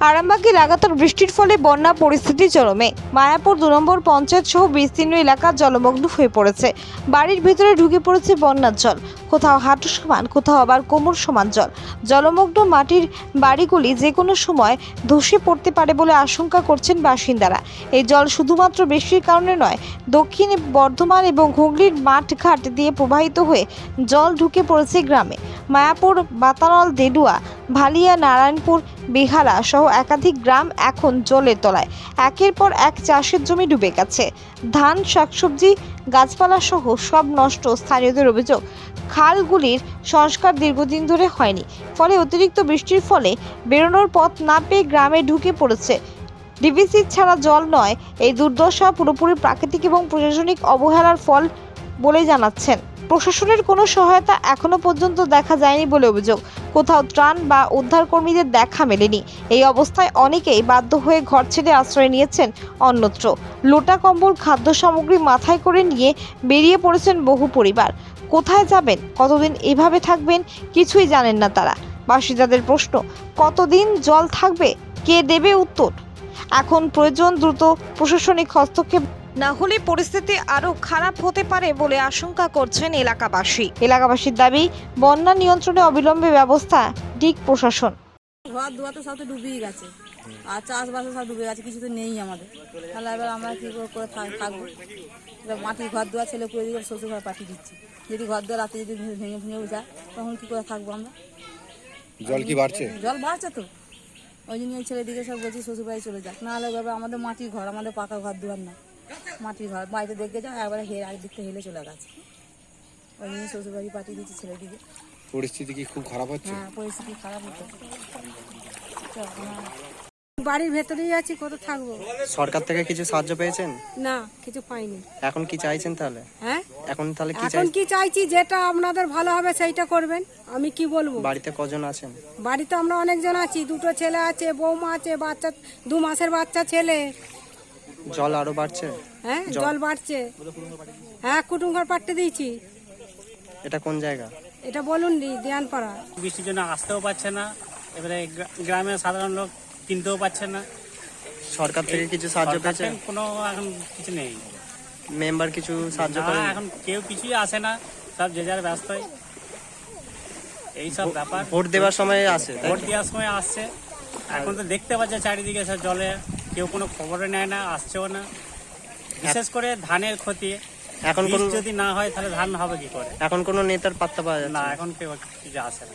আরামবাগে লাগাতার বৃষ্টির ফলে বন্যা পরিস্থিতি চরমে। মায়াপুর দু নম্বর পঞ্চায়েত সহ বিস্তীর্ণ এলাকা জলমগ্ন হয়ে পড়েছে। বাড়ির ভিতরে ঢুকে পড়েছে বন্যার জল। কোথাও হাঁটু সমান, কোথাও আবার কোমর সমান জল। জলমগ্ন মাটির বাড়িগুলি যে কোনো সময় ধসে পড়তে পারে বলে আশঙ্কা করছেন বাসিন্দারা। এই জল শুধুমাত্র বৃষ্টির কারণে নয়, দক্ষিণ বর্ধমান এবং হুগলির মাঠঘাট দিয়ে প্রবাহিত হয়ে জল ঢুকে পড়েছে গ্রামে। মায়াপুর বাতানল দেডুয়া ভালিয়া, নারায়ণপুর বিহারা সহ একাধিক গ্রাম এখন জলের তলায়। একের পর এক চাষের জমি ডুবে গেছে। ধান, শাকসবজি, গাছপালা সহ সব নষ্ট স্থানীয়দের অভিযোগ। খালগুলির সংস্কার দীর্ঘদিন ধরে হয়নি। ফলে অতিরিক্ত বৃষ্টির ফলে বেরোনোর পথ না পেয়ে গ্রামে ঢুকে পড়েছে। ডিভিসি ছাড়া জল নয়, এই দুর্দশা পুরোপুরি প্রাকৃতিক এবং প্রশাসনিক অবহেলার ফল বলে জানাচ্ছেন। প্রশাসনের কোনো সহায়তা এখনও পর্যন্ত দেখা যায়নি বলে অভিযোগ। কোথাও ত্রাণ বা উদ্ধারকর্মীদের দেখা মেলেনি। এই অবস্থায় অনেকেই বাধ্য হয়ে ঘর ছেড়ে আশ্রয় নিয়েছেন অন্যত্র। লোটা কম্বল, খাদ্য সামগ্রী মাথায় করে নিয়ে বেরিয়ে পড়েছেন বহু পরিবার। কোথায় যাবেন? কতদিন এভাবে থাকবেন? কিছুই জানেন না তারা। বাসিন্দাদের প্রশ্ন, কতদিন জল থাকবে? কে দেবে উত্তর? এখন প্রয়োজন দ্রুত প্রশাসনিক হস্তক্ষেপ। না হলে পরিস্থিতি আরও খারাপ হতে পারে বলে আশঙ্কা করছেন এলাকাবাসী। এলাকাবাসীর দাবি বন্যা নিয়ন্ত্রণে অবিলম্বে ব্যবস্থা দিক প্রশাসন। ঘর দুয়ার তো সব তো ডুবেই গেছে। আর চাষবাসও সব ডুবে গেছে কিছু তো নেই আমাদের। তাহলে এবার আমরা কী করে করে থাক- থাকব? এবার মাটির ঘর দুয়ার ছেলে করে দিয়ে শ্বশুর ঘর পাঠিয়ে দিচ্ছি। যদি ঘর দুয়ার রাতে যদি ভেঙে- ভেঙে ভেঙেও যায় তখন কী করে থাকব আমরা? জল কি বাড়ছে? জল বাড়ছে তো। ওই জন্য ওই ছেলেদিকে সব বলছি শ্বশুরবাড়ি চলে যাক। নাহলে ওইভাবে আমাদের মাটির ঘর আমাদের পাকা ঘর দুয়ার না। মাটির ঘর। বাড়িতে দেখে যাও একবারে হেরে একদিক থেকে হেলে চলে গেছে। ওই জন্য শ্বশুরবাড়ি পাঠিয়ে দিচ্ছি ছেলেদিকে। পরিস্থিতি কি খুব খারাপ হচ্ছে? হ্যাঁ পরিস্থিতি খারাপ হচ্ছে। বাড়ির ভেতরেই আছি কত থাকব? সরকার থেকে কিছু সাহায্য পেয়েছেন? না কিছু পাইনি। এখন কি চাইছেন তাহলে? হ্যাঁ? এখন তাহলে কি এখন কি চাইছি যেটা আপনাদের ভালো হবে সেইটা করবেন। আমি কি বলব? বাড়িতে কজন আছেন? বাড়িতে আমরা অনেকজন আছি দুটো ছেলে আছে বৌমা আছে বাচ্চা দু মাসের বাচ্চা ছেলে। জল আরও বাড়ছে? হ্যাঁ জল বাড়ছে। হ্যাঁ কুটুম ঘর পাঠতে দিয়েছি। এটা কোন জায়গা? এটা বলুন দি দেয়ানপাড়া। বৃষ্টির জন্য আসতেও পারছে না। এবারে গ্রামের সাধারণ লোক কিনতেও পারছে না। সরকার থেকে কিছু সাহায্য পেয়েছে? কোনো এখন কিছু নেই। মেম্বার কিছু সাহায্য না, করেন এখন কেউ কিছুই আসে না। সব যে যার ব্যস্তই। এই সব ব্যাপার। ভোট দেওয়ার সময় আসে ভোট দেওয়ার সময় আসছে। এখন তো দেখতে পাচ্ছে চারিদিকে সব জলে। কেউ কোনো খবরে নেয় না আসছেও না। বিশেষ করে ধানের ক্ষতি। এখন যদি না হয় তাহলে ধান হবে কি করে? এখন কোনো নেতার পাত্তা পাওয়া না না। এখন কেউ কিছু আসে না।